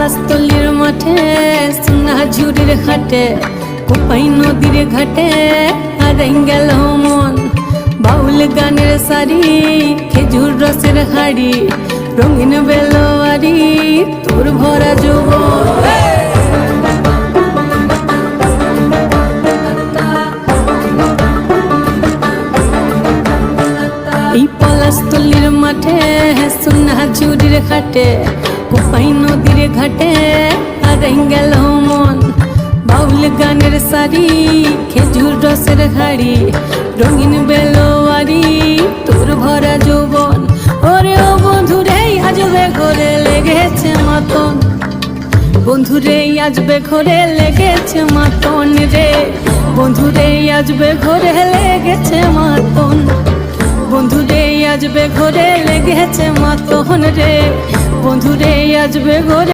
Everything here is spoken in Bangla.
পলাশতলির মাঠে সোনা ঝুড়ির ঘাটে কোপাই নদীর ঘাটে, আর গেল মন। বাউল গানের শাড়ি খেজুর রসের হাড়ি, রঙিন বেলোয়ারি, তোর ভরা যৌবন। এই পলাশতলির মাঠে সোনা ঝুড়ির কোপাই নদীর ঘাটে গেল মন বাউল গানের শাড়ি খেজুর রসের হাড়ি রঙিন বেলোয়ারি তোর ভরা যৌবন ওরে ও বন্ধুরে আজবে ঘরে লেগেছে মাতন বন্ধুরে আজবে ঘরে লেগেছে মাতন রে বন্ধুরে আজবে ঘরে লেগেছে বন্ধুরে আজবে ঘরে লেগেছে মাতন রে। বন্ধুরে আজবে ঘরে